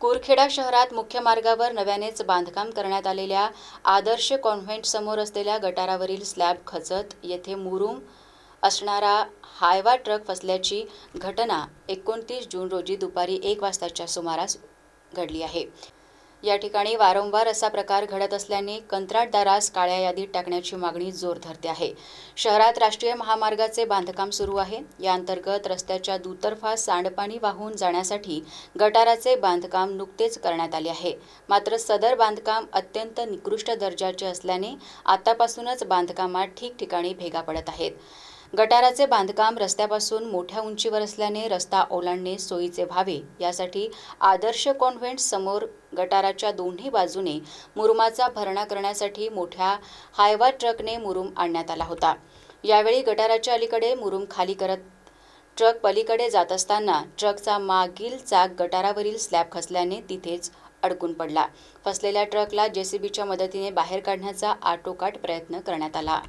कुरखेडा शहरात मुख्य मार्गावर नव्यानेच बांधकाम करण्यात आलेल्या आदर्श कॉन्व्हेंट समोर असलेल्या गटारावरील स्लॅब खचत. येथे मुरुम असणारा हायवा ट्रक फसल्याची घटना एकोणतीस जून रोजी दुपारी एक वाजताच्या सुमारास घडली आहे. या ठिकाणी वारंवार असा प्रकार घडत असल्याने कंत्राटदारास काळ्या यादीत टाकण्याची मागणी जोर धरते आहे. शहरात राष्ट्रीय महामार्गाचे बांधकाम सुरू आहे. या अंतर्गत रस्त्याच्या दुतर्फा सांडपाणी वाहून जाण्यासाठी गटाराचे बांधकाम नुकतेच करण्यात आले आहे. मात्र सदर बांधकाम अत्यंत निकृष्ट दर्जाचे असल्याने आतापासूनच बांधकामात ठिकठिकाणी भेगा पडत आहेत. गटाराचे बांधकाम रस्त्यापासून मोठ्या उंचीवर असल्याने रस्ता ओलांडणे सोयीचे व्हावे यासाठी आदर्श कॉन्व्हेंट समोर गटाराच्या दोन्ही बाजूने मुरुमाचा भरणा करण्यासाठी मोठ्या हायवा ट्रकने मुरुम आणण्यात आला होता. यावेळी गटाराच्या अलीकडे मुरुम खाली करत ट्रक पलीकडे जात असताना ट्रकचा मागील चाक गटारावरील स्लॅब खसल्याने तिथेच अडकून पडला. फसलेल्या ट्रकला जेसीबीच्या मदतीने बाहेर काढण्याचा आटोकाट प्रयत्न करण्यात आला.